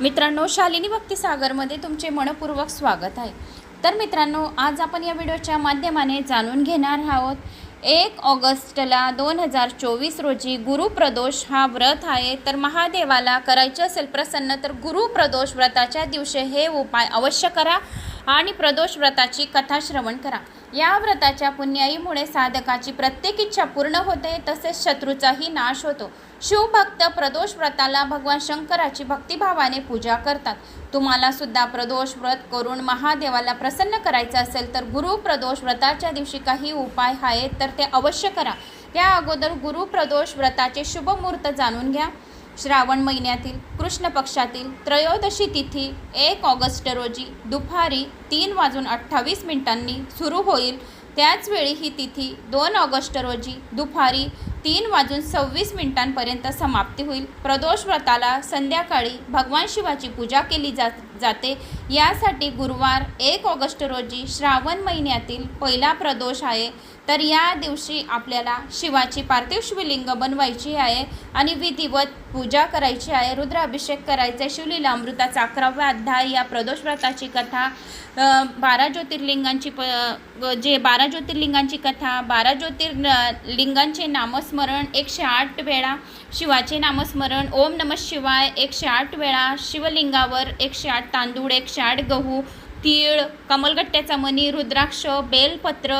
मित्रांनो शालिनी भक्तिसागरमध्ये तुमचे मनपूर्वक स्वागत आहे. तर मित्रांनो आज आपण या व्हिडिओच्या माध्यमाने जाणून घेणार आहोत एक ऑगस्टला दोन हजार चोवीस रोजी गुरुप्रदोष हा व्रत आहे. तर महादेवाला करायचे असेल प्रसन्न तर गुरुप्रदोष व्रताच्या दिवशी हे उपाय अवश्य करा आणि प्रदोष व्रताची कथा श्रवण करा. या व्रताच्या पुण्याईमुळे साधकाची प्रत्येक इच्छा पूर्ण होते तसेच शत्रूचाही नाश होतो. शिवभक्त प्रदोष व्रताला भगवान शंकराची भक्तिभावाने पूजा करतात. तुम्हाला सुद्धा प्रदोष व्रत करून महादेवाला प्रसन्न करायचं असेल तर गुरु प्रदोष व्रताच्या दिवशी काही उपाय आहेत तर ते अवश्य करा. त्या अगोदर गुरु प्रदोष व्रताचे शुभ मुहूर्त जाणून घ्या. श्रावण महिन्यातील कृष्ण पक्षातील त्रयोदशी तिथी एक ऑगस्ट रोजी दुपारी तीन वाजून अठ्ठावीस मिनिटांनी सुरू होईल. त्याचवेळी ही तिथी दोन ऑगस्ट रोजी दुपारी तीन वाजून सव्वीस मिनिटांपर्यंत समाप्ती होईल. प्रदोष व्रताला संध्याकाळी भगवान शिवाची पूजा केली जाते. जाते. यासाठी गुरुवार एक ऑगस्ट रोजी श्रावण महिन्यातील पहिला प्रदोष आहे. तर या दिवशी आपल्याला शिवाची पार्थिव शिवलिंग बनवायची आहे आणि विधिवत पूजा करायची आहे. रुद्राभिषेक करायचा आहे. शिवलीला अमृताचा अकरावा अध्याय या प्रदोष व्रताची कथा बारा ज्योतिर्लिंगांची प जे बारा ज्योतिर्लिंगांची कथा बारा ज्योतिर्लिंगांचे नामस्मरण एकशे आठ वेळा शिवाचे नामस्मरण ओम नम शिवाय एकशे आठ वेळा शिवलिंगावर एकशे आठ तांदूळ एक शाड गहू तीळ कमलगट्ट्याचा मणी रुद्राक्ष बेलपत्र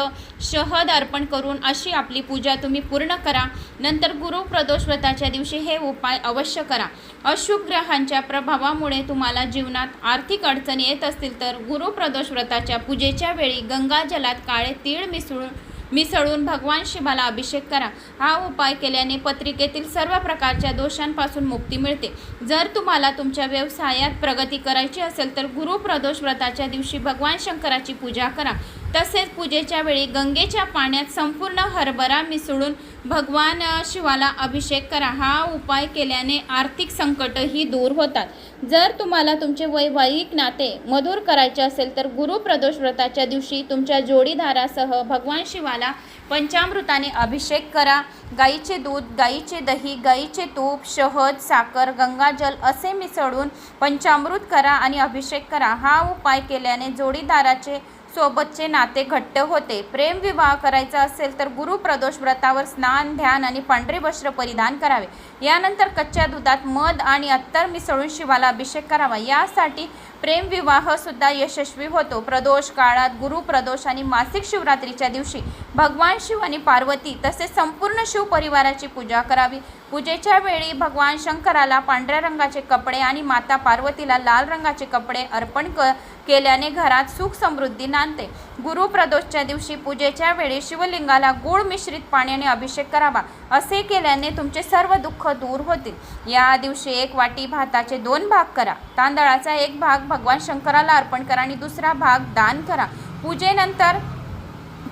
शहद अर्पण करून अशी आपली पूजा तुम्ही पूर्ण करा. नंतर गुरु व्रताच्या दिवशी हे उपाय अवश्य करा. अशुभ ग्रहांच्या प्रभावामुळे तुम्हाला जीवनात आर्थिक अडचणी येत असतील तर गुरुप्रदोष व्रताच्या पूजेच्या वेळी गंगा जलात काळे तीळ मिसळून मिसळून भगवान शिवाला अभिषेक करा. हा उपाय केल्याने पत्रिकेतील सर्व प्रकारच्या दोषांपासून मुक्ती मिळते. जर तुम्हाला तुमच्या व्यवसायात प्रगती करायची असेल तर गुरु प्रदोष व्रताच्या दिवशी भगवान शंकराची पूजा करा. तसेच पूजेच्या वेळी गंगेच्या पाण्यात संपूर्ण हरभरा मिसळून भगवान शिवाला अभिषेक करा. हा उपाय केल्याने आर्थिक संकटही दूर होतात. जर तुम्हाला तुमचे वैवाहिक नाते मधुर करायचे असेल तर गुरु प्रदोष व्रताच्या दिवशी तुमच्या जोडीदारासह भगवान शिवाला पंचामृताने अभिषेक करा. गाईचे दूध गाईचे दही गाईचे तूप शहद साखर गंगाजल असे मिसळून पंचामृत करा आणि अभिषेक करा. हा उपाय केल्याने जोडीदाराचे सोबतचे नाते घट्ट होते. प्रेमविवाह करायचा असेल तर गुरु प्रदोष व्रतावर स्नान ध्यान आणि पांढरे वस्त्र परिधान करावे. यानंतर कच्च्या दुधात मध आणि अत्तर मिसळून शिवाला अभिषेक करावा. यासाठी प्रेमविवाह सुद्धा यशस्वी होतो. प्रदोष काळात गुरु प्रदोष आणि मासिक शिवरात्रीच्या दिवशी भगवान शिव आणि पार्वती तसेच संपूर्ण शिव परिवाराची पूजा करावी. पूजेच्या वेळी भगवान शंकराला पांढऱ्या रंगाचे कपडे आणि माता पार्वतीला लाल रंगाचे कपडे अर्पण क केल्याने घरात सुख समृद्धी नांदते. गुरुप्रदोषच्या दिवशी पूजेच्या वेळी शिवलिंगाला गुळ मिश्रित पाण्याने अभिषेक करावा असे केल्याने तुमचे सर्व दुःख दूर होतील. या दिवशी एक वाटी भाताचे दोन भाग करा. तांदळाचा एक भाग भगवान शंकराला अर्पण करा आणि दुसरा भाग दान करा. पूजेनंतर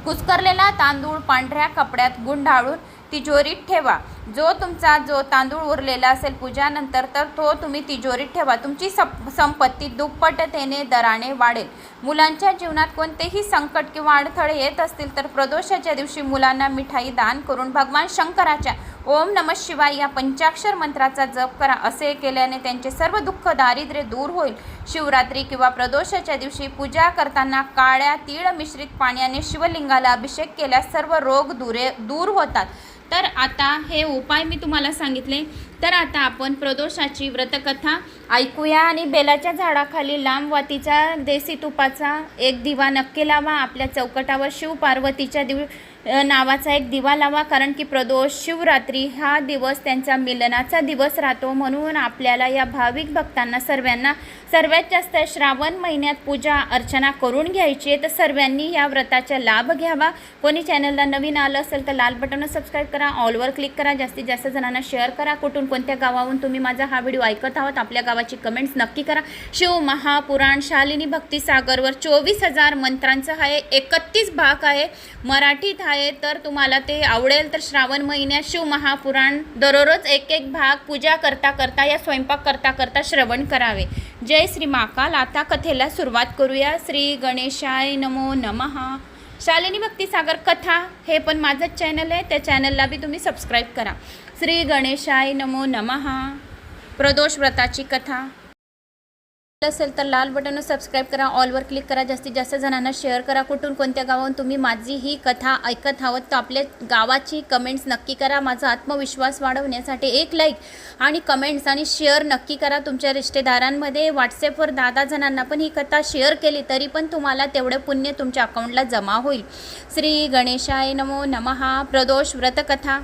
कुस्करलेला तांदूळ पांढऱ्या कपड्यात गुंडाळून तिजोरीत ठेवा. जो तुमचा जो तांदूळ उरलेला असेल पूजानंतर तर तो तुम्ही तिजोरीत ठेवा. तुमची सप संपत्ती दुप्पटतेने दराने वाढेल. मुलांच्या जीवनात कोणतेही संकट किंवा अडथळे येत असतील तर प्रदोषाच्या दिवशी मुलांना मिठाई दान करून भगवान शंकराच्या ओम नम शिवाय या पंचाक्षर मंत्राचा जप करा. असे केल्याने त्यांचे सर्व दुःख दारिद्र्य दूर होईल. शिवरात्री किंवा प्रदोषाच्या दिवशी पूजा करताना काळ्या तीळ मिश्रित पाण्याने शिवलिंगाला अभिषेक केल्यास सर्व रोग दुरे दूर होतात. तर आता हे उपाय मी तुम्हाला सांगितले. तर आता आपण प्रदोषाची व्रतकथा ऐकूया आणि बेलाच्या झाडाखाली लांब वातीचा देसी तुपाचा एक दिवा नक्की लावा. आपल्या चौकटावर शिव पार्वतीच्या दिव नावाचा एक दिवा लावा कारण की प्रदोष शिवरात्री हा दिवस त्यांचा मिलनाचा दिवस राहतो. म्हणून आपल्याला या भाविक भक्तांना सर्वांना सर्वात जास्त श्रावण महिन्यात पूजा अर्चना करून घ्यायची आहे. तर सर्वांनी या व्रताचा लाभ घ्यावा. कोणी चॅनलला नवीन आलं असेल तर लाल बटन सबस्क्राईब करा. ऑलवर क्लिक करा. जास्तीत जास्त जणांना शेअर करा. कुठून कोणत्या गावाहून तुम्ही माझा हा व्हिडिओ ऐकत आहोत आपल्या गावाची कमेंट्स नक्की करा. शिव महापुराण शालिनी भक्तिसागरवर चोवीस हजार मंत्रांचं आहे एकतीस भाग आहे मराठीत आहे तर तुम्हाला ते आवडेल तर श्रावण महिन्यात शिव महापुराण दररोज एक एक भाग पूजा करता करता या स्वयंपाक करता करता श्रवण करावे. जय श्री महाकाल. आता कथेला सुरुवात करूया. श्री गणेशाय नमो नमः. शालिनी भक्तिसागर कथा हे पण माझंच चॅनल आहे. त्या चॅनलला बी तुम्ही सबस्क्राईब करा. श्री गणेशाय नमो नमः. प्रदोष व्रताची कथा असेल तर लाल बटनवर सबस्क्राईब करा ऑलवर क्लिक करा जास्तीत जास्त जणांना शेअर करा. कुठून कोणत्या गावाहून तुम्ही माझी ही कथा ऐकत आहोत तर आपल्या गावाची कमेंट्स नक्की करा. माझा आत्मविश्वास वाढवण्यासाठी एक लाईक आणि कमेंट्स आणि शेअर नक्की करा. तुमच्या रिश्तेदारांमध्ये व्हॉट्सॲपवर दहा दहा जणांना पण ही कथा शेअर केली तरी पण तुम्हाला तेवढं पुण्य तुमच्या अकाउंटला जमा होईल. श्री गणेशाय नमो नमहा प्रदोष व्रतकथा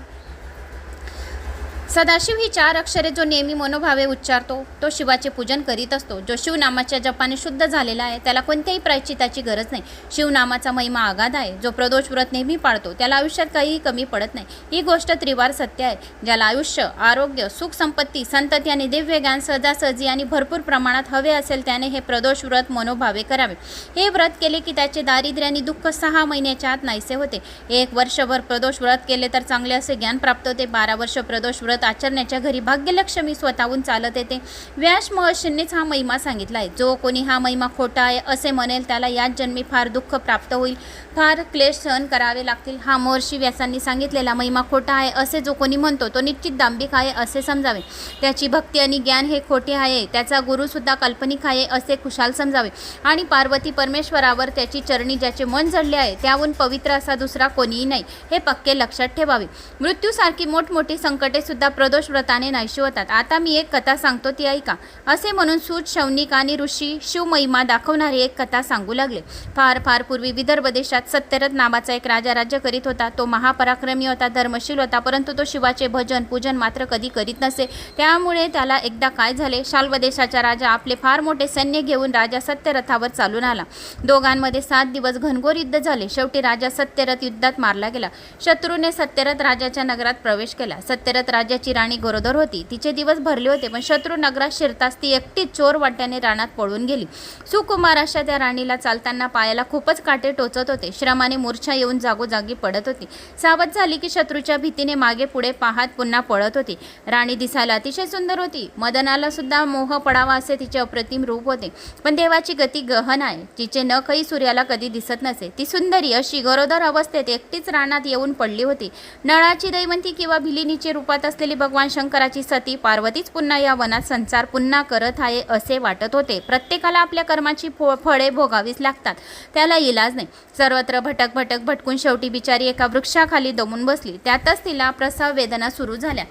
सदाशिव ही चार अक्षरे जो नेहमी मनोभावे उच्चारतो तो शिवाचे पूजन करीत असतो. जो शिवनामाच्या जपाने शुद्ध झालेला आहे त्याला कोणत्याही प्रायचिताची गरज नाही. शिवनामाचा महिमा आगाध आहे जो प्रदोष व्रत नेहमी पाळतो त्याला आयुष्यात काहीही कमी पडत नाही. ही गोष्ट त्रिवार सत्य आहे ज्याला आयुष्य आरोग्य सुख संपत्ती संतती आणि दिव्य ज्ञान सहजासहजी आणि भरपूर प्रमाणात हवे असेल त्याने हे प्रदोष व्रत मनोभावे करावे. हे व्रत केले की त्याचे दारिद्र्य आणि दुःख सहा महिन्याच्या आत नाहीसे होते. एक वर्षभर प्रदोष व्रत केले तर चांगले असे ज्ञान प्राप्त होते. बारा वर्ष प्रदोष व्रत आचरण्याच्या घरी भाग्यलक्ष्मी स्वतःहून चालत येते. व्यास महर्षींनीच हा महिमा सांगितला आहे. जो कोणी हा महिमा खोटा आहे असे म्हणेल त्याला याच जन्मी फार दुःख प्राप्त होईल फार क्लेश सहन करावे लागतील. हा महर्षी व्यासांनी सांगितलेला महिमा खोटा आहे असे जो कोणी म्हणतो तो निश्चित दांभिक आहे असे समजावे. त्याची भक्ती आणि ज्ञान हे खोटे आहे त्याचा गुरुसुद्धा काल्पनिक आहे असे खुशाल समजावे. आणि पार्वती परमेश्वरावर त्याची चरणी ज्याचे मन जडले आहे त्याहून पवित्र असा दुसरा कोणीही नाही हे पक्के लक्षात ठेवावे. मृत्यूसारखी मोठमोठी संकटे सुद्धा प्रदोष व्रताने नाहीशी होतात आता मी एक कथा सांगतो ती ऐका. असे म्हणून सूत शौनिक आणि ऋषी शिवमहिमा दाखवणारी एक कथा सांगू लागले. फार फार पूर्वी विदर्भ देशात सत्यरथ नावाचा एक राजा राज्य करीत होता. तो महापराक्रमी होता धर्मशील होता परंतु तो शिवाचे भजन पूजन मात्र कधी करीत नसे. त्यामुळे त्याला एकदा काय झाले? शाल्व देशाचा राजा आपले फार मोठे सैन्य घेऊन राजा सत्यरथावर चालून आला. दोघांमध्ये सात दिवस घनघोर युद्ध झाले. शेवटी राजा सत्यरथ युद्धात मारला गेला. शत्रूने सत्यरथ राजाच्या नगरात प्रवेश केला. सत्यरथ राजा राज्याची राणी गरोदर होती. तिचे दिवस भरले होते पण शत्रू नगरात शिरताच ती एकटीच चोर वाट्याने रानात पळून गेली. सुकुमार अशा त्या राणीला चालताना पायाला खूपच काटे टोचत होते. श्रमाने मूर्छा येऊन जागोजागी पडत होती. सावध झाली की शत्रूच्या भीतीने मागे पुढे पाहत पुन्हा पळत होती. राणी दिसायला अतिशय सुंदर होती. मदनाला सुद्धा मोह पडावा असे तिचे अप्रतिम रूप होते. पण देवाची गती गहन आहे. तिचे नखही सूर्याला कधी दिसत नसे. ती सुंदरी अशी गरोदर अवस्थेत एकटीच रानात येऊन पडली होती. नळाची दैवंती किंवा भिलिनीचे रूपात असलेली भगवान शंकराची सती पार्वतीच पुन्हा या वनात संसार पुन्हा करत आहे असे वाटत होते. प्रत्येकाला आपल्या कर्माची फो फळे भोगावीच लागतात. त्याला इलाज नाही. सर्वत्र भटक भटक भटकून शेवटी बिचारी एका वृक्षाखाली दमून बसली. त्यातच तिला प्रसव वेदना सुरू झाल्या.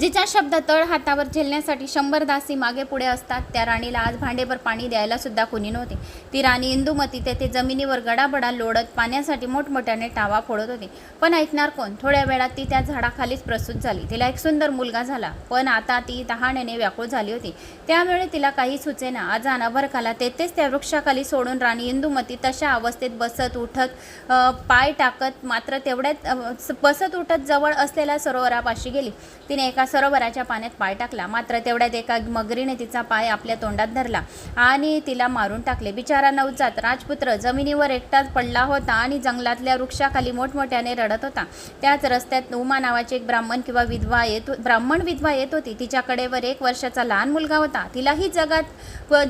जिच्या शब्द तळ हातावर झेलण्यासाठी शंभर दासी मागे पुढे असतात त्या राणीला आज भांडेभर पाणी द्यायला सुद्धा कुणी नव्हते. ती राणी इंदुमती तेथे जमिनीवर गडाबडा लोडत पाण्यासाठी मोठमोठ्याने टावा फोडत होती. पण ऐकणार कोण? थोड्या वेळात ती त्या झाडाखालीच प्रसूत झाली. तिला एक सुंदर मुलगा झाला. पण आता ती तहाण्याने व्याकुळ झाली होती. त्यामुळे तिला काही सुचेना आज अनाभरकाला तेथेच त्या वृक्षाखाली सोडून राणी इंदुमती तशा अवस्थेत बसत उठत पाय टाकत मात्र तेवढ्यात बसत उठत जवळ असलेल्या सरोवरापाशी गेली. तिने एका सरोवराच्या पाण्यात पाय टाकला. मात्र तेवढ्यात एका मगरीने तिचा पाय आपल्या तोंडात धरला आणि तिला मारून टाकले. बिचारा नवजात राजपुत्र जमिनीवर एकटाच पडला होता आणि जंगलातल्या वृक्षाखाली मोठमोठ्याने रडत होता. त्याच रस्त्यात उमा नावाची एक ब्राह्मण किंवा विधवा येत हो- ब्राह्मण विधवा येत होती. तिच्याकडे वर एक वर्षाचा लहान मुलगा होता. तिलाही जगात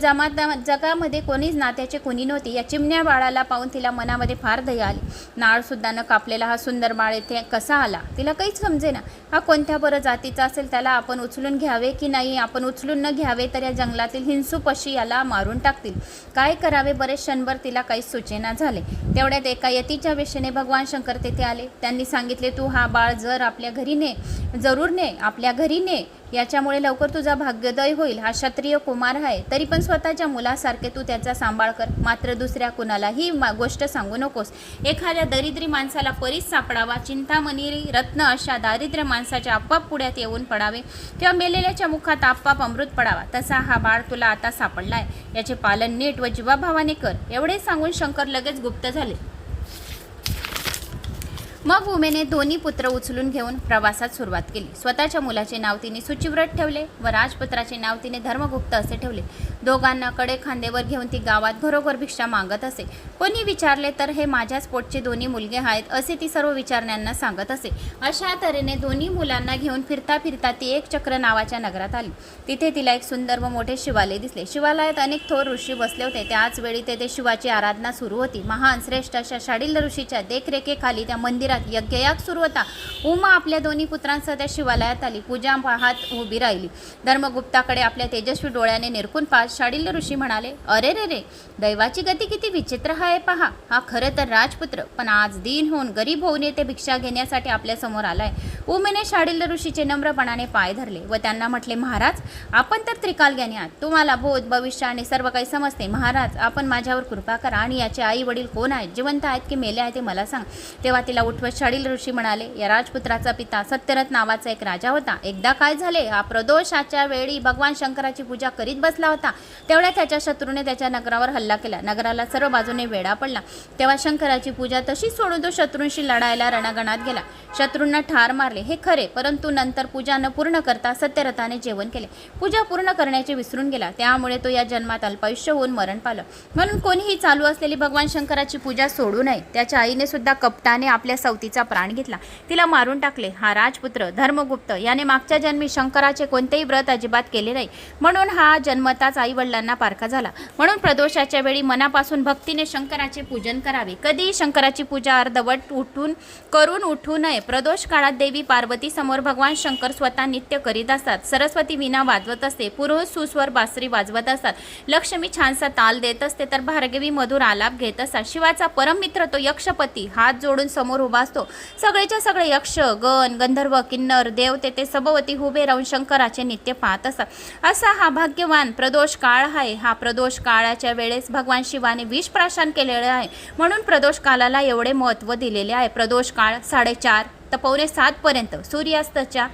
जमात जगामध्ये कोणीच नात्याचे कुणी नव्हती. या चिमण्या बाळाला पाहून तिला मनामध्ये फार दया आली. नाळ सुद्धा न कापलेला हा सुंदर बाळ येथे कसा आला? तिला काहीच समजेना. हा कोणत्या बरं जातीचा असेल त्याला आपण उचलून घ्यावे की नाही? आपण उचलून न घ्यावे तर या जंगलातील हिंसू पशी याला मारून टाकतील. काय करावे? बरेच क्षणभर तिला काही सूचना झाले. तेवढ्यात एका यतीच्या वेशेने भगवान शंकर तेथे आले. त्यांनी सांगितले तू हा बाळ जर आपल्या घरी ने जरूर ने आपल्या घरी ने याच्यामुळे लवकर तुझा भाग्योदय होईल हा क्षत्रिय कुमार आहे. तरी पण स्वतःच्या मुलासारखे तू त्याचा सांभाळ कर. मात्र दुसऱ्या कुणालाही मा- गोष्ट सांगू नकोस. एखाद्या दरिद्री माणसाला परीस सापडावा. चिंतामणी रत्न अशा दारिद्र्य माणसाच्या आपाप पुढ्यात येऊन पडावे किंवा मेलेल्याच्या मुखात आपाप अमृत पडावा. तसा हा बाळ तुला आता सापडला आहे याचे पालन नीट व जीवाभावाने कर. एवढे सांगून शंकर लगेच गुप्त झाले. मग उमेने दोन्ही पुत्र उचलून घेऊन प्रवासात सुरुवात केली. स्वतःच्या मुलाचे नाव तिने सुचिव्रत ठेवले व राजपुत्राचे नाव तिने धर्मगुप्त असे ठेवले. दोघांना कडे खांदेवर घेऊन ती गावात घरोघर भिक्षा मागत असे. कोणी विचारले तर हे माझ्याच पोटचे दोन्ही मुलगे आहेत असे ती सर्व विचारण्यांना सांगत असे. अशा तऱ्हेने दोन्ही मुलांना घेऊन फिरता फिरता ती एक चक्र नावाच्या नगरात आली. तिथे तिला एक सुंदर व मोठे शिवालय दिसले. शिवालयात अनेक थोर ऋषी बसले होते. त्याच वेळी तेथे शिवाची आराधना सुरू होती. महान श्रेष्ठ अशा शाडील ऋषीच्या देखरेखीखाली त्या मंदिर मंदिरात यज्ञयाग सुरू होता. उमा आपल्या दोन्ही पुत्रांसह त्या शिवालयात आली. पूजा पाहत उभी राहिली. धर्मगुप्ताकडे आपल्या तेजस्वी डोळ्याने निरखून पाहत शाडिल्य ऋषी म्हणाले अरे रे रे दैवाची गती किती विचित्र आहे पहा. हा खरं तर राजपुत्र पण आज दिन होऊन गरीब होऊन येते भिक्षा घेण्यासाठी आपल्यासमोर आलाय. उमेने शाडिल्य ऋषीचे नम्रपणाने पाय धरले व त्यांना म्हटले महाराज आपण तर त्रिकालज्ञानी आहात. तुम्हाला भूत भविष्य आणि सर्व काही समजते. महाराज आपण माझ्यावर कृपा करा आणि याचे आई वडील कोण आहेत? जिवंत आहेत की मेले आहेत ते मला सांग. तेव्हा तिला उठ शाडील ऋषी म्हणाले या राजपुत्राचा पिता सत्यरथ नावाचा एक राजा होता. एकदा काय झाले हा प्रदोषाच्या वेळी भगवान शंकराची पूजा करीत बसला होता. तेवढ्या त्याच्या शत्रूने त्याच्या नगरावर हल्ला केला. नगराला सर्व बाजूने वेढा पडला. तेव्हा शंकराची पूजा तशीच सोडून तो शत्रूंशी लढायला रणागणात गेला. शत्रूंना ठार मारले हे खरे परंतु नंतर पूजा न पूर्ण करता सत्यरथाने जेवण केले. पूजा पूर्ण करण्याचे विसरून गेला. त्यामुळे तो या जन्मात अल्पायुष्य होऊन मरण पावलं. म्हणून कोणीही चालू असलेली भगवान शंकराची पूजा सोडू नये. त्याच्या आईने सुद्धा कपटाने आपल्या सवतीचा प्राण घेतला. तिला मारून टाकले. हा राजपुत्र धर्मगुप्त. याने मागच्या जन्मी शंकराचे कोणतेही व्रत अजिबात केले नाही. म्हणून हा जन्मताच आई वडिलांना पारखा झाला. म्हणून प्रदोषाच्या वेळी मनापासून भक्तीने शंकराचे पूजन करावे. कधीही शंकराची पूजा अर्धवट उठून करून उठू नये. प्रदोष काळात देवी पार्वती समोर भगवान शंकर स्वतः नित्य करीत असतात. सरस्वती विना वाजवत असते. पुरोहित सुस्वर बासरी वाजवत असतात. लक्ष्मी छानसा ताल देत असते तर भार्गवी मधुर आलाप घेत असतात. शिवाचा परममित्र तो यक्षपती. हात जोडून समोर उभा असतो सगळेच्या सगळे यक्ष गण गंधर्व किन्नर देवते ते सभोवती उभे राहून शंकराचे नित्य पाहत असतात असा हा भाग्यवान प्रदोष काळ आहे. हा प्रदोष काळाच्या वेळेस भगवान शिवाने विष प्राशन केलेले आहे. म्हणून प्रदोष कालाला एवढे महत्त्व दिलेले आहे. प्रदोष काळ साडेचार तर पावणे सातपर्यंत सूर्यास्ताच्या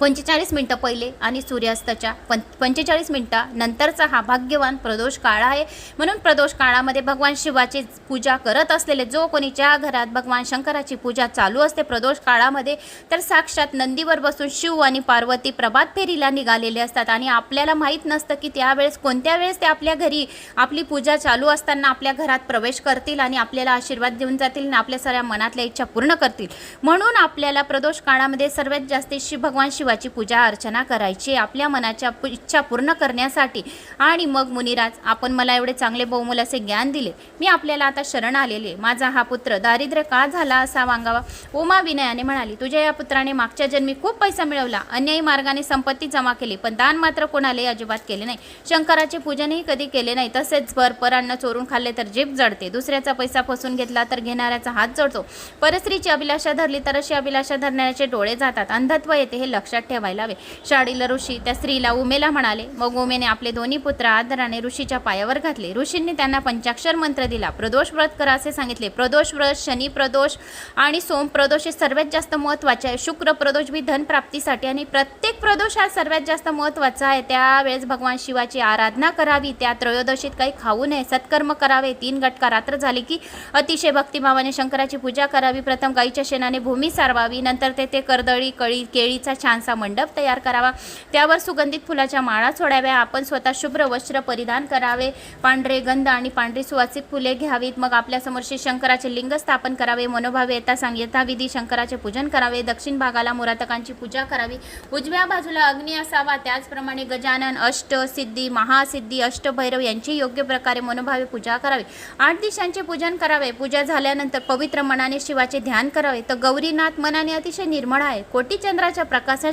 पंचेचाळीस मिनटं पहिले आणि सूर्यास्ताच्या पं पंचेचाळीस मिनटं नंतरचा हा भाग्यवान प्रदोष काळ आहे. म्हणून प्रदोष काळामध्ये भगवान शिवाची पूजा करत असलेले जो कोणी ज्या घरात भगवान शंकराची पूजा चालू असते प्रदोष काळामध्ये तर साक्षात नंदीवर बसून शिव आणि पार्वती प्रभात फेरीला निघालेले असतात. आणि आपल्याला माहीत नसतं की त्यावेळेस कोणत्या वेळेस ते आपल्या घरी आपली पूजा चालू असताना आपल्या घरात प्रवेश करतील आणि आपल्याला आशीर्वाद देऊन जातील आणि आपल्या सगळ्या मनातल्या इच्छा पूर्ण करतील. म्हणून आपल्याला प्रदोष काळामध्ये सर्वात जास्त शिव भगवान शिव शिवाची पूजा अर्चना करायची आपल्या मनाच्या इच्छा पूर्ण करण्यासाठी. आणि मग मुनिराज आपण मला एवढे चांगले बहुमूल असे ज्ञान दिले. मी आपल्याला आता शरण आलेले. माझा हा पुत्र दारिद्र्य का झाला असा वांगावा? उमा विनयाने म्हणाली तुझ्या या पुत्राने मागच्या जन्मी खूप पैसा मिळवला. अन्यायी मार्गाने संपत्ती जमा केली पण दान मात्र कोणालाही अजिबात केले नाही. शंकराचे पूजनही कधी केले नाही. तसेच भरपर अन्न चोरून खाल्ले तर जीभ जडते दुसऱ्याचा पैसा फसून घेतला तर घेणाऱ्याचा हात जडतो परस्त्रीची अभिलाषा धरली तर अशी अभिलाषा धरण्याचे डोळे जातात. अंधत्व येते हे लक्षात ठेवायला हवे. शाडील ऋषी त्या स्त्रीला उमेला म्हणाले. मग उमेने आपले दोन्ही पुत्र आदराने ऋषीच्या पायावर घातले. ऋषींनी त्यांना पंचाक्षर मंत्र दिला. प्रदोष व्रत करा असे सांगितले. प्रदोष व्रत शनी प्रदोष आणि सोम प्रदोष हे सर्वात जास्त महत्त्वाचे आहे. शुक्र प्रदोष बी धनप्राप्तीसाठी आणि प्रत्येक प्रदोष हा सर्वात जास्त महत्त्वाचा आहे. त्यावेळेस भगवान शिवाची आराधना करावी. त्या त्रयोदशीत काही खाऊ नये. सत्कर्म करावे. तीन गटका रात्र झाली की अतिशय भक्तिभावाने शंकराची पूजा करावी. प्रथम गाईच्या शेणाने भूमी सारवावी. नंतर तेथे कर्दळी कळी केळीचा छानसा मंडप तयार करावा. त्यावर सुगंधित फुलाच्या माळा सोडाव्या. आपण स्वतः शुभ्र वस्त्र परिधान करावे. पांढरे गंध आणि पांढरी सुवासिक फुले घ्यावीत. मग आपल्यासमोर श्री शंकराचे लिंग स्थापन करावे. मनोभावे येता सांग यथाविधी शंकराचे पूजन करावे. दक्षिण भागाला मुरातकांची पूजा करावी. उजव्या बाजूला अग्नी असावा. त्याचप्रमाणे गजानन अष्ट सिद्धी महासिद्धी अष्टभैरव यांची योग्य प्रकारे मनोभावे पूजा करावी. आठ दिशांचे पूजन करावे. पूजा झाल्यानंतर पवित्र मनाने शिवाचे ध्यान करावे. तर गौरीनाथ मनाने अतिशय निर्मळ आहे. कोटी चंद्राच्या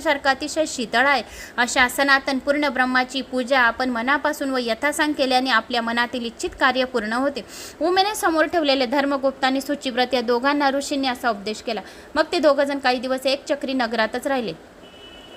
प्रकाशासारखं अतिशय शीतळ आहे. अशा सनातन पूर्ण ब्रह्माची पूजा आपण मनापासून व यथासांग केल्याने आपल्या मनातील इच्छित कार्य पूर्ण होते. उमेने समोर ठेवलेले धर्मगुप्त आणि सुचिव्रत या दोघांना ऋषींनी असा उपदेश केला. मग ते दोघंजण काही दिवस एक चक्री नगरातच राहिले.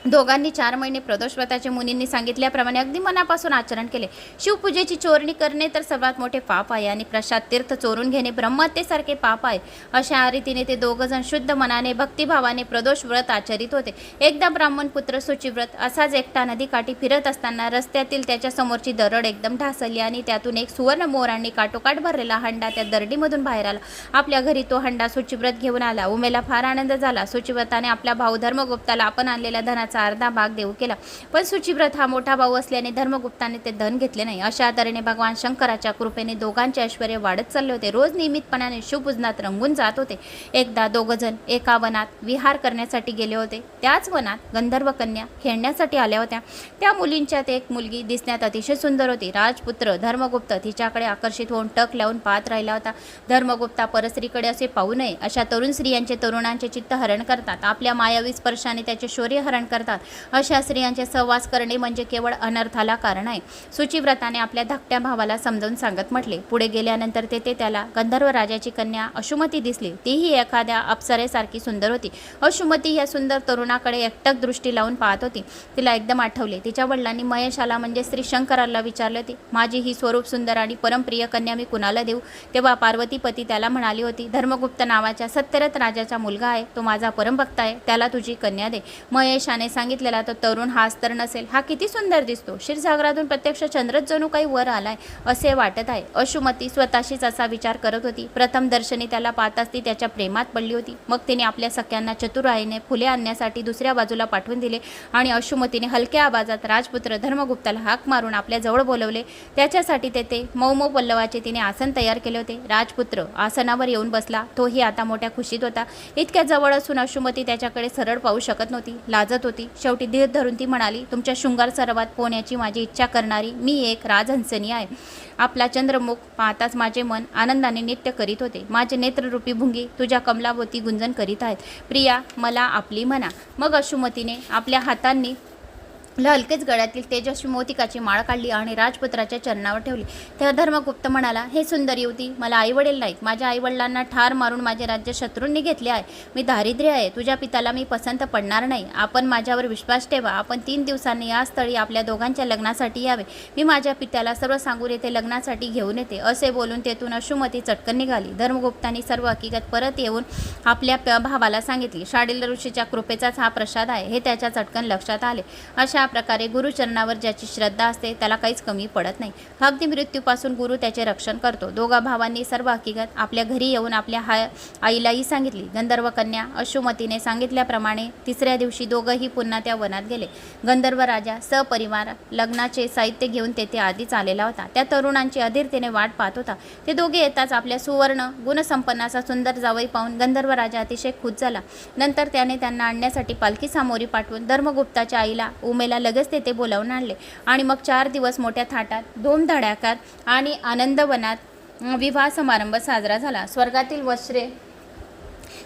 दोघांनी चार महिने प्रदोषव्रताच्या मुनींनी सांगितल्याप्रमाणे अगदी मनापासून आचरण केले. शिवपूजेची चोरणी करणे तर सर्वात मोठे पाप आहे आणि प्रसाद तीर्थ चोरून घेणे ब्रह्महत्येसारखे पाप आहे. अशा रीतीने ते दोघंजण शुद्ध मनाने भक्तिभावाने प्रदोष व्रत आचरित होते. एकदा ब्राह्मण पुत्र सुचिव्रत असाच एकटा नदीकाठी फिरत असताना रस्त्यातील त्याच्या समोरची दरड एकदम ढासली आणि त्यातून एक सुवर्ण मोरांनी काटोकाट भरलेला हंडा त्या दरडीमधून बाहेर आला. आपल्या घरी तो हंडा सुचिव्रत घेऊन आला. उमेला फार आनंद झाला. सुचिव्रताने आपल्या भाऊ धर्मगुप्ताला आपण आणलेल्या धनात धनाचा अर्धा भाग देऊ केला. पण सुचिव्रत हा मोठा भाऊ असल्याने धर्मगुप्ताने ते धन घेतले नाही. अशा तऱ्हेने भगवान शंकराच्या कृपेने दोघांचे ऐश्वर वाढत चालले होते. रोज नियमितपणाने शिवपूजनात रंगून जात होते. एकदा दोघंजण एका वनात विहार करण्यासाठी गेले होते. त्याच वनात गंधर्व कन्या खेळण्यासाठी आल्या होत्या. त्या मुलींच्यात एक मुलगी दिसण्यात अतिशय सुंदर होती. राजपुत्र धर्मगुप्त तिच्याकडे आकर्षित होऊन टक लावून पाहत राहिला होता. धर्मगुप्ता परस्त्रीकडे असे पाहू नये. अशा तरुण स्त्रियांचे तरुणांचे चित्त हरण करतात. आपल्या मायावी स्पर्शाने त्याचे शौर्य हरण करतात. अशा स्त्रियांचे सहवास करणे म्हणजे केवळ अनर्थाला कारण आहे. सुचिव्रताने आपल्या धाकट्या भावाला समजावून सांगत म्हटले. पुढे गेल्यानंतर तेथे त्याला गंधर्व राजाची कन्या अशुमती दिसली. तीही एखाद्या अप्सरेसारखी सुंदर होती. अशुमती या सुंदर तरुणाकडे एकटक दृष्टी लावून पाहत होती. तिला एकदम आठवले. तिच्या वडिलांनी महेशाला म्हणजे श्री शंकराला विचारले होते. माझी ही स्वरूप सुंदर आणि परमप्रिय कन्या मी कुणाला देऊ? तेव्हा पार्वतीपती त्याला म्हणाली होती धर्मगुप्त नावाच्या सत्यरथ राजाचा मुलगा आहे. तो माझा परमभक्त आहे. त्याला तुझी कन्या दे. त्याने सांगितलेला तो तरुण हाच तर नसेल. हा किती सुंदर दिसतो. क्षीरसागरातून प्रत्यक्ष चंद्रच जणू काही वर आलाय असे वाटत आहे. अशुमती स्वतःशीच असा विचार करत होती. प्रथम दर्शनी त्याला पाहताच ती त्याच्या प्रेमात पडली होती. मग तिने आपल्या सख्यांना चतुराईने फुले आणण्यासाठी दुसऱ्या बाजूला पाठवून दिले आणि अशुमतीने हलक्या आवाजात राजपुत्र धर्मगुप्ताला हाक मारून आपल्याजवळ बोलवले. त्याच्यासाठी तेथे मौमौ पल्लवाचे तिने आसन तयार केले होते. राजपुत्र आसनावर येऊन बसला. तोही आता मोठ्या खुशीत होता. इतक्या जवळ असून अशुमती त्याच्याकडे सरळ पाहू शकत नव्हती. लाजत होती. शेवटी धीर धरून ती म्हणाली तुमच्या शृंगार सर्वात पोहण्याची माझी इच्छा करणारी मी एक राजहंसनी आहे. आपला चंद्रमुख पाहताच माझे मन आनंदाने नृत्य करीत होते. माझे नेत्ररूपी भुंगी तुझ्या कमलावती गुंजन करीत आहेत. प्रिया मला आपली म्हणा. मग अशुमतीने आपल्या हातांनी हलकेच गळ्यातील तेजस्वी मोतिकाची माळ काढली आणि राजपुत्राच्या चरणावर ठेवली. तेव्हा धर्मगुप्त म्हणाला हे सुंदर युवती मला आईवडील नाहीत. माझ्या आईवडिलांना ठार मारून माझे राज्य शत्रूंनी घेतले आहे. मी दारिद्र्य आहे. तुझ्या पिताला मी पसंत पडणार नाही. आपण माझ्यावर विश्वास ठेवा. आपण तीन दिवसांनी या स्थळी आपल्या दोघांच्या लग्नासाठी यावे. मी माझ्या पित्याला सर्व सांगून येथे लग्नासाठी घेऊन येते. असे बोलून तेथून अशुमती चटकन निघाली. धर्मगुप्तांनी सर्व हकीकत परत येऊन आपल्या प- भावाला सांगितली. शाडील ऋषीच्या कृपेचाच हा प्रसाद आहे. हे त्याच्या चटकन लक्षात आले. अशा प्रकारे गुरुचरणावर ज्याची श्रद्धा असते त्याला काहीच कमी पडत नाही. अगदी मृत्यूपासून गुरु त्याचे रक्षण करतो. दोघा भावांनी सर्व हकीकत आपल्या घरी येऊन आपल्या हा आईलाही सांगितली. गंधर्व कन्या अशुमतीने सांगितल्याप्रमाणे तिसऱ्या दिवशी दोघंही पुन्हा त्या वनात गेले. गंधर्व राजा सपरिवार लग्नाचे साहित्य घेऊन तेथे आधीच आलेला होता. त्या तरुणांची अधीरतेने वाट पाहत होता. ते दोघे येताच आपल्या सुवर्ण गुणसंपन्नाचा सुंदर जावई पाहून गंधर्व राजा अतिशय खुश झाला. नंतर त्याने त्यांना आणण्यासाठी पालखी सामोरी पाठवून धर्मगुप्ताच्या आईला उमेला लगेच तेथे बोलावून आणले. आणि मग चार दिवस मोठ्या थाटात धूमधडाक्यात आणि आनंदवनात विवाह समारंभ साजरा झाला. स्वर्गातील वस्त्रे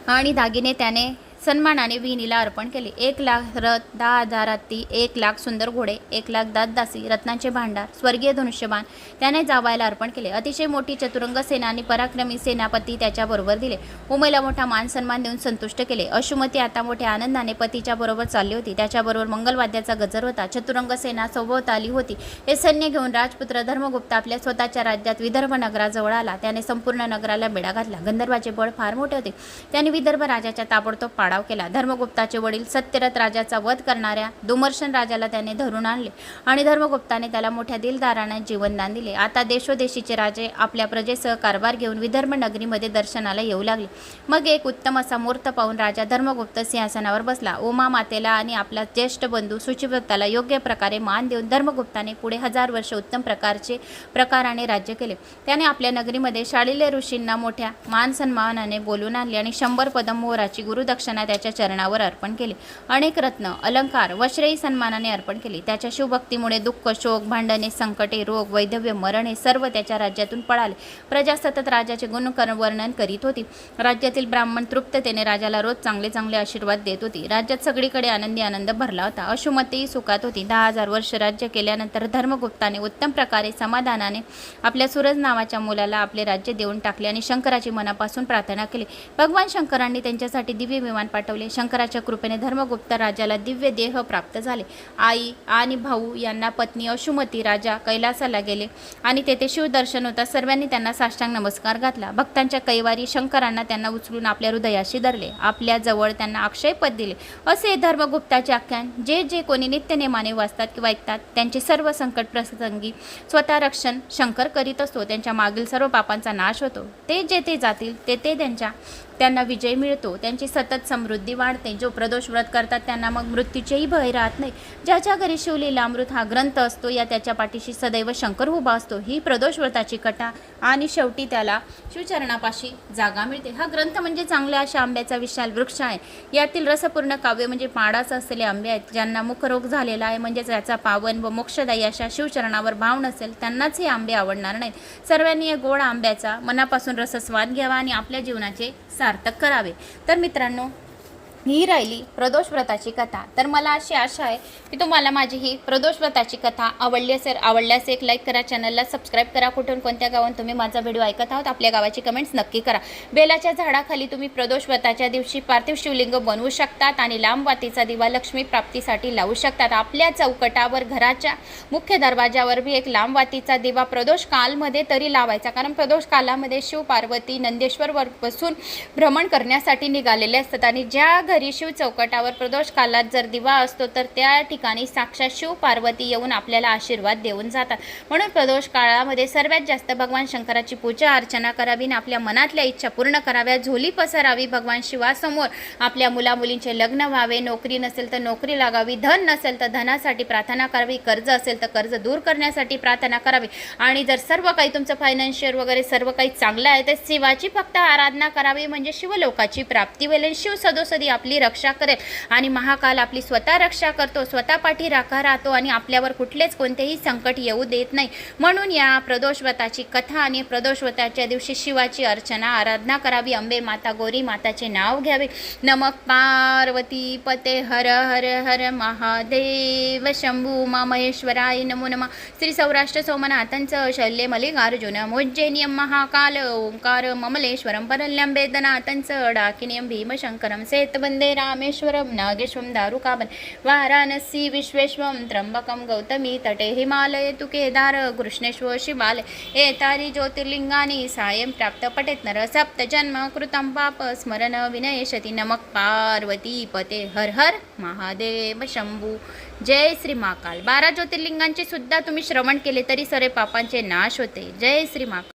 आणि दागिने त्याने सन्मानाने विहिनीला अर्पण केले. एक लाख रथ दहा हजार हत्ती एक लाख सुंदर घोडे एक लाख दासदासी रत्नांचे भांडार स्वर्गीय धनुष्यबाण त्याने जावायला अर्पण केले. अतिशय मोठी चतुरंग सेना आणि पराक्रमी सेनापती त्याच्याबरोबर दिले. उमेला मोठा मान सन्मान देऊन संतुष्ट केले. अशुमती आता मोठ्या आनंदाने पतीच्या बरोबर चालली होती. त्याच्याबरोबर मंगलवाद्याचा गजर होता. चतुरंग सेना आली होती. हे सैन्य घेऊन राजपुत्र धर्मगुप्त आपल्या स्वतःच्या राज्यात विदर्भ नगराजवळ आला. त्याने संपूर्ण नगराला बेडा घातला. गंधर्वाचे बळ फार मोठे होते. त्याने विदर्भ राजाच्या ताबडतोब पाडाव केला. धर्मगुप्ताचे वडील सत्यरथ राजाचा वध करणाऱ्या दुमर्शन राजाला त्याने धरून आणले आणि धर्मगुप्ताने त्याला मोठ्या दिलदाराने जीवनदान दिले. आता देशोदेशीचे राजे आपल्या प्रजेसह कारभार घेऊन विदर्भ नगरीमध्ये दर्शनाला येऊ लागले. मग एक उत्तम असा मूर्त पाहून राजा धर्मगुप्त सिंहासनावर बसला. उमा मातेला आणि आपला ज्येष्ठ बंधू सुचिव्रताला योग्य प्रकारे मान देऊन धर्मगुप्ताने पुढे हजार वर्ष उत्तम प्रकारचे प्रकाराने राज्य केले. त्याने आपल्या नगरीमध्ये शाळिले ऋषींना मोठ्या मान सन्मानाने बोलून आणले आणि शंभर पदम मोहराची गुरुदक्षिणा त्याच्या चरणावर अर्पण केले. अनेक रत्न अलंकार व सन्मानाने अर्पण केले. त्याच्या शिवभक्तीमुळे दुःख शोक भांडणे संकटे रोग वैधव्य मरण हे सर्व त्याच्या राज्यातून पळाले. प्रजा सतत राजाचे गुण वर्णन करीत होती. राज्यातील ब्राह्मण तृप्ततेने राजाला रोज चांगले चांगले आशीर्वाद देत होती. राज्यात सगळीकडे आनंदी आनंद भरला होता. अशुमतीही सुखात होती. दहा हजार वर्ष राज्य केल्यानंतर धर्मगुप्ताने उत्तम प्रकारे समाधानाने आपल्या सूरज नावाच्या मुलाला आपले राज्य देऊन टाकले आणि शंकराची मनापासून प्रार्थना केली. भगवान शंकरांनी त्यांच्यासाठी दिव्य विमान पाठवले. शंकराच्या कृपेने धर्मगुप्त राजाला दिव्य देह प्राप्त झाले. आई आणि भाऊ यांना पत्नी अशुमती राजा कैलासाला गेले आणि तेथे शिवदर्शन होता. सर्वांनी त्यांना साष्टांग नमस्कार घातला. भक्तांच्या कैवारी शंकरांना त्यांना उचलून आपल्या हृदयाशी धरले. आपल्या जवळ त्यांना अक्षयपद दिले. असे धर्मगुप्ताचे आख्यान जे जे कोणी नित्यनेमाने वाचतात किंवा ऐकतात त्यांचे सर्व संकट प्रसंगी स्वतः रक्षण शंकर करीत असतो. त्यांच्या मागील सर्व पापांचा नाश होतो. ते जेथे जातील तेथे त्यांच्या त्यांना विजय मिळतो त्यांची सतत समृद्धी वाढते जो प्रदोष व्रत करतात त्यांना मग मृत्यूचेही भय राहत नाही. ज्याच्या घरी शिवलीला अमृत हा ग्रंथ असतो या त्याच्या पाठीशी सदैव शंकर उभा असतो. ही प्रदोष व्रताची कथा आणि शेवटी त्याला शिवचरणापाशी जागा मिळते. हा ग्रंथ म्हणजे चांगल्या अशा आंब्याचा विशाल वृक्ष आहे. यातील रसपूर्ण काव्य म्हणजे पाडाच असलेले आंबे आहेत ज्यांना मुखरोग झालेला आहे. म्हणजेच याचा पावन व मोक्षदायी अशा शिवचरणावर भाव नसेल त्यांनाच हे आंबे आवडणार नाहीत. सर्वांनी या गोड आंब्याचा मनापासून रसस्वाद घ्यावा आणि आपल्या जीवनाचे सार्थक करावे. तर मित्रांनो ही राहिली प्रदोष व्रताची कथा. तर मला अशी आशा आहे की तुम्हाला माझी ही प्रदोष व्रताची कथा आवडली असेल आवडल्यास एक लाईक करा चॅनलला सबस्क्राईब करा. कुठून कोणत्या गावात तुम्ही माझा व्हिडिओ ऐकत आहोत आपल्या गावाची कमेंट्स नक्की करा. बेलाच्या झाडाखाली तुम्ही प्रदोष व्रताच्या दिवशी पार्थिव शिवलिंग बनवू शकतात आणि लांब वातीचा दिवा लक्ष्मी प्राप्तीसाठी लावू शकतात. आपल्या चौकटावर घराच्या मुख्य दरवाजावर बी एक लांब वातीचा दिवा प्रदोष कालमध्ये तरी लावायचा. कारण प्रदोष कालामध्ये शिव पार्वती नंदेश्वरवर बसून भ्रमण करण्यासाठी निघालेले असतात. आणि ज्या घरी शिव चौकटावर प्रदोष कालात जर दिवा असतो तर त्या ठिकाणी साक्षात शिव पार्वती येऊन आपल्याला आशीर्वाद देऊन जातात. म्हणून प्रदोष काळामध्ये सर्वात जास्त भगवान शंकराची पूजा अर्चना करावी आणि आपल्या मनातल्या इच्छा पूर्ण कराव्या. झोली पसरावी भगवान शिवासमोर. आपल्या मुला मुलींचे लग्न व्हावे. नोकरी नसेल तर नोकरी लागावी. धन नसेल तर धनासाठी प्रार्थना करावी. कर्ज असेल तर कर्ज दूर करण्यासाठी प्रार्थना करावी. आणि जर सर्व काही तुमचं फायनान्शियल वगैरे सर्व काही चांगलं आहे तर शिवाची फक्त आराधना करावी. म्हणजे शिवलोकाची प्राप्ती होईल आणि शिव सदोसदी आप आपली रक्षा करेल. आणि महाकाल आपली स्वतः रक्षा करतो स्वतः पाठी राखा राहतो आणि आपल्यावर कुठलेच कोणतेही संकट येऊ देत नाही. म्हणून या प्रदोषव्रताची कथा आणि प्रदोषव्रताच्या दिवशी शिवाची अर्चना आराधना करावी. अंबे माता गोरी माताचे नाव घ्यावे. नमक पार्वती पते हर हर हर महादेव शंभू मा महेश्वराय नमो नमः. श्री सौराष्ट्र सोमनाथांचं शल्य मल्लिकार्जुन मोज्जैनियम महाकाल ओंकार ममलेश्वरम परल्यं वेदनाथांचं डाकिनियम भीमशंकरम सेतबंदे रामेश्वरम नागेश्वं दारुकाबन वाराणसी विश्वेश्वं त्र्यंबकं गौतमी तटे हिमालय तु केदार कृष्णेश्वर शिवालय एतारी ज्योतिर्लिंगानी सायं प्राप्त पटेत नर सप्त जन्म कृतं पाप स्मरण विनयशति नमक पार्वती पते हर हर महादेव शंभू। जय श्री महाकाल बारा ज्योतिर्लिंगांचे सुद्धा तुम्ही श्रवण केले तरी सरे पापांचे नाश होते। जय श्री महाकाल